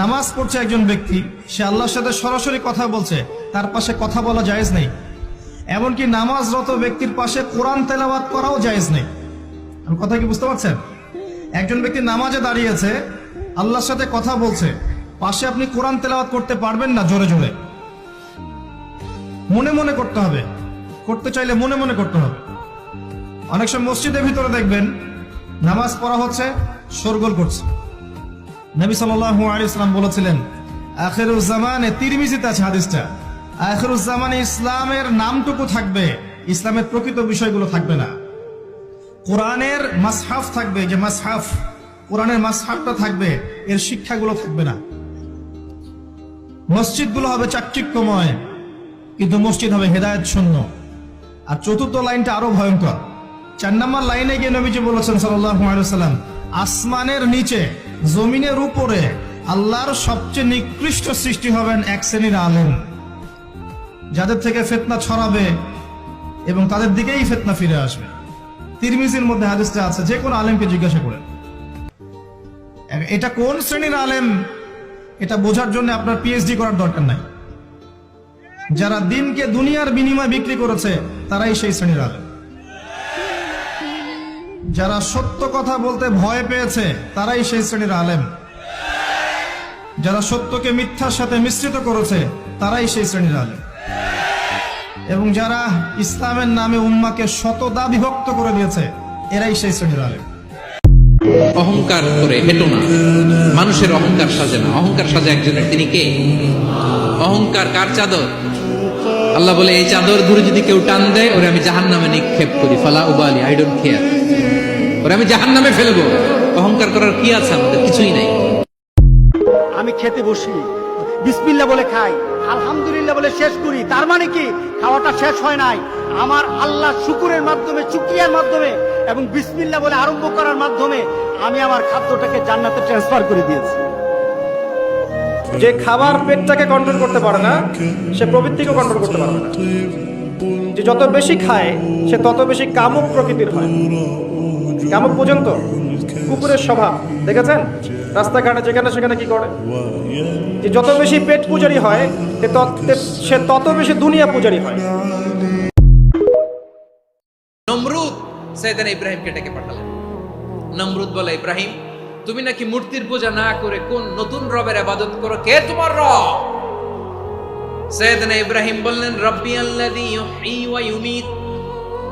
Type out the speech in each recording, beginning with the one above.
নামাজ পড়ছে একজন ব্যক্তি, সে আল্লাহর সাথে সরাসরি কথা বলছে, তার পাশে কথা বলা জায়েজ নেই। এমনকি নামাজরত ব্যক্তির পাশে কোরআন তেলাওয়াত করাও জায়েজ নেই। কথা কি বুঝতে পারছেন? একজন ব্যক্তি নামাজে দাঁড়িয়েছে, আল্লাহর সাথে কথা বলছে, পাশে আপনি কোরআন তেলাওয়াত করতে পারবেন না জোরে জোরে। মনে মনে করতে হবে, করতে চাইলে মনে মনে করতে হবে। অনেক সময় মসজিদের ভিতরে দেখবেন, নামাজ পড়া হচ্ছে, শোরগোল করছে। নবী সাল্লাল্লাহু আলাইহি ইসলাম বলেছিলেন আখিরুজ্জামানে তিরমিজিতে আছে হাদিসটা। আখিরুজ্জামানে ইসলামের নামটুকু থাকবে, ইসলামের প্রকৃত বিষয়গুলো থাকবে না। কোরআনের মাসহাফ থাকবে, যে মাসহাফ, কোরআনের মাসহাফটা থাকবে, এর শিক্ষাগুলো থাকবে না। মসজিদগুলো হবে চাকচিক্যময়, কিন্তু মসজিদ হবে হেদায়েত শূন্য আর চতুর্থ লাইনটা আরও ভয়ঙ্কর। চার নম্বর লাইনে গিয়ে নবীজি বলেছেন সাল্লাম আসমানের নিচে জমিনের উপরে আল্লাহর সবচেয়ে নিকৃষ্ট সৃষ্টি হবেন এক শ্রেণির আলেম। যাদের থেকে ফেতনা ছড়াবে এবং তাদের দিকেই ফেতনা ফিরে আসবে। তিরমিজির মধ্যে হাদিসটা আছে, যে কোনো আলেমকে জিজ্ঞাসা করেন। এটা কোন শ্রেণির আলেম? এটা বোঝার জন্য আপনার পিএইচডি করার দরকার নাই। যারা দিনকে দুনিয়ার বিনিময় বিক্রি করেছে, তারাই সেই শ্রেণির আলেম। যারা সত্য কথা বলতে ভয় পেয়েছে, তারাই সেই শ্রেণির আলেম। যারা সত্যকে মিথ্যার সাথে মিশ্রিত করেছে, তারাই সেই শ্রেণির আলেম। এবং যারা ইসলামের নামে উম্মাকে শতদা বিভক্ত করে দিয়েছে, এরাই সেই শ্রেণির আলেম। অহংকার করে হেঁটো না। মানুষের অহংকার সাজে না। অহংকার সাজে একজনের। তিনি কে? অহংকার কার চাদর? আল্লাহ বলে, এই চাদর ধরে যদি কেউ টান দেয়, ওরে আমি জাহান নামে নিক্ষেপ করি। ফালা উবালি আই ডোন্ট কেয়ার ওরে আমি জাহান নামে ফেলব। অহংকার করার কি আছে আমাদের? কিছুই নাই। আমি খেতে বসি। বিসমিল্লা বলে খাই। আলহামদুলিল্লাহ বলে শেষ করি। তার মানে কি? খাওয়াটা শেষ হয় নাই। আমার আল্লাহ শুকুরের মাধ্যমে, শুক্রিয়ার মাধ্যমে এবং বিসমিল্লা বলে আরম্ভ করার মাধ্যমে আমি আমার খাদ্যটাকে জান্নাতে ট্রান্সফার করে দিয়েছি। যে খাবার পেটটাকে কন্ট্রোল করতে পারে না, সে প্রবৃত্তিকে কন্ট্রোল করতে পারবে না। যে যত বেশি খায়, সে তত বেশি কামক প্রকৃতির হয়। কামুক পর্যন্ত? কুকুরের স্বভাব, দেখেছেন? রাস্তাঘাটে যেখানে সেখানে কি করে? যে যত বেশি পেট পূজারি হয়, সে তত- বেশি দুনিয়া পূজারি হয়। নমরুদ, সৈয়দান ইব্রাহিমকে ডেকে পাঠালেন। নমরুদ বলে, ইব্রাহিম, তুমি নাকি মূর্তির পূজা না করে কোন নতুন রবের আবাদত করো? কে তোমার রব? সৈয়দান ইব্রাহিম বললেন, রব্বি আল্লাযী ইউহয়ী ওয়া ইউমীত।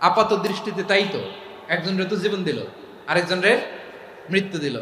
আপাত দৃষ্টিতে তাই তো? একজন ঋতুজীবন জীবন দিল আরেকজন রে মৃত্যু দিল।